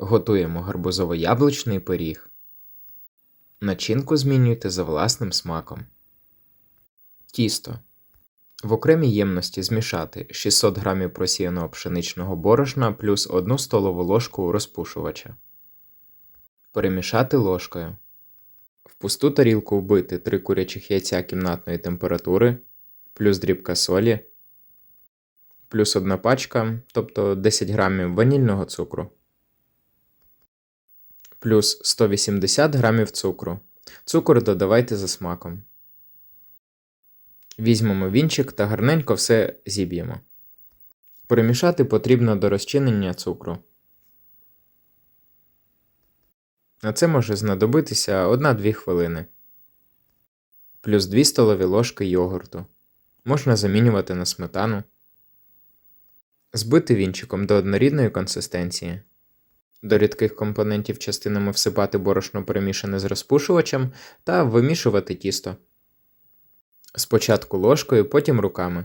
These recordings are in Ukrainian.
Готуємо гарбузово-яблучний пиріг. Начинку змінюйте за власним смаком. Тісто. В окремій ємності змішати 600 г просіяного пшеничного борошна плюс 1 столову ложку розпушувача. Перемішати ложкою. В пусту тарілку вбити 3 курячих яйця кімнатної температури, плюс дрібка солі, плюс 1 пачка, тобто 10 грамів ванільного цукру, плюс 180 грамів цукру. Цукор додавайте за смаком. Візьмемо вінчик та гарненько все зіб'ємо. Перемішати потрібно до розчинення цукру. На це може знадобитися 1-2 хвилини. Плюс 2 столові ложки йогурту. Можна замінювати на сметану. Збити вінчиком до однорідної консистенції. До рідких компонентів частинами всипати борошно перемішане з розпушувачем та вимішувати тісто. Спочатку ложкою, потім руками.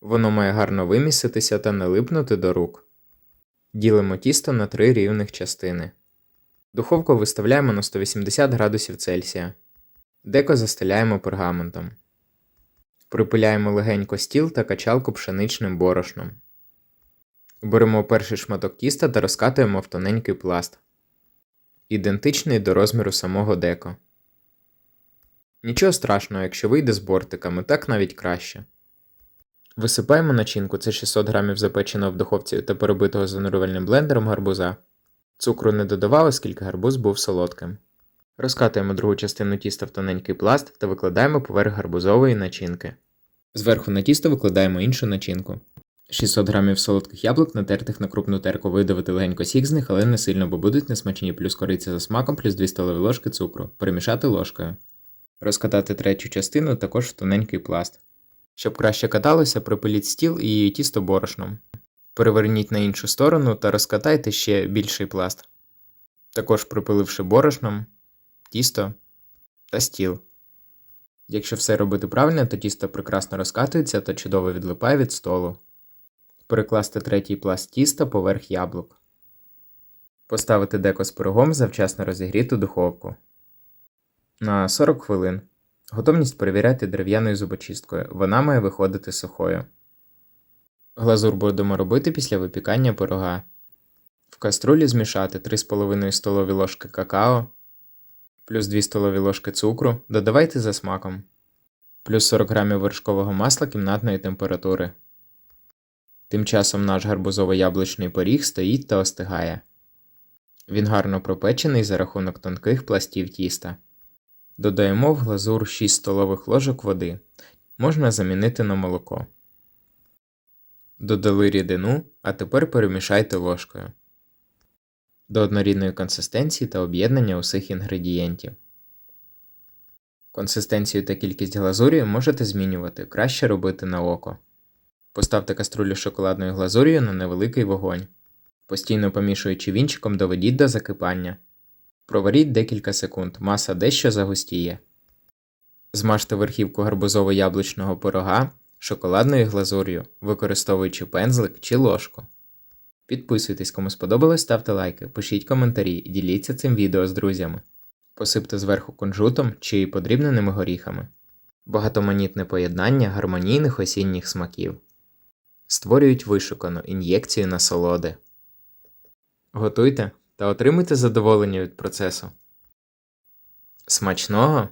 Воно має гарно виміситися та не липнути до рук. Ділимо тісто на три рівних частини. Духовку виставляємо на 180 градусів Цельсія. Деко застеляємо пергаментом. Припиляємо легенько стіл та качалку пшеничним борошном. Беремо перший шматок тіста та розкатуємо в тоненький пласт, ідентичний до розміру самого деко. Нічого страшного, якщо вийде з бортиками, так навіть краще. Висипаємо начинку це 600 г запеченого в духовці та перебитого занурювальним блендером гарбуза. Цукру не додавав, оскільки гарбуз був солодким. Розкатуємо другу частину тіста в тоненький пласт та викладаємо поверх гарбузової начинки. Зверху на тісто викладаємо іншу начинку. 600 г солодких яблук, натертих на крупну терку, видавити легенько сік з них, але не сильно, бо будуть несмачні, плюс кориця за смаком, плюс 2 столові ложки цукру. Перемішати ложкою. Розкатати третю частину також в тоненький пласт. Щоб краще каталося, припиліть стіл і тісто борошном. Переверніть на іншу сторону та розкатайте ще більший пласт. Також припиливши борошном, тісто та стіл. Якщо все робити правильно, то тісто прекрасно розкатується та чудово відлипає від столу. Перекласти третій пласт тіста поверх яблук. Поставити деко з пирогом завчасно розігріту духовку. На 40 хвилин. Готовність перевіряти дерев'яною зубочисткою. Вона має виходити сухою. Глазур будемо робити після випікання пирога. В каструлі змішати 3,5 столові ложки какао, плюс 2 столові ложки цукру, додавайте за смаком, плюс 40 г вершкового масла кімнатної температури. Тим часом наш гарбузово-яблучний пиріг стоїть та остигає. Він гарно пропечений за рахунок тонких пластів тіста. Додаємо в глазур 6 столових ложок води. Можна замінити на молоко. Додали рідину, а тепер перемішайте ложкою. До однорідної консистенції та об'єднання усіх інгредієнтів. Консистенцію та кількість глазурі можете змінювати, краще робити на око. Поставте каструлю шоколадною глазур'ю на невеликий вогонь. Постійно помішуючи вінчиком, доведіть до закипання. Проваріть декілька секунд, маса дещо загустіє. Змажте верхівку гарбузово-яблучного пирога шоколадною глазур'ю, використовуючи пензлик чи ложку. Підписуйтесь, кому сподобалось, ставте лайки, пишіть коментарі і діліться цим відео з друзями. Посипте зверху кунжутом чи подрібненими горіхами. Багатоманітне поєднання гармонійних осінніх смаків. Створюють вишукану ін'єкцію насолоди. Готуйте та отримуйте задоволення від процесу. Смачного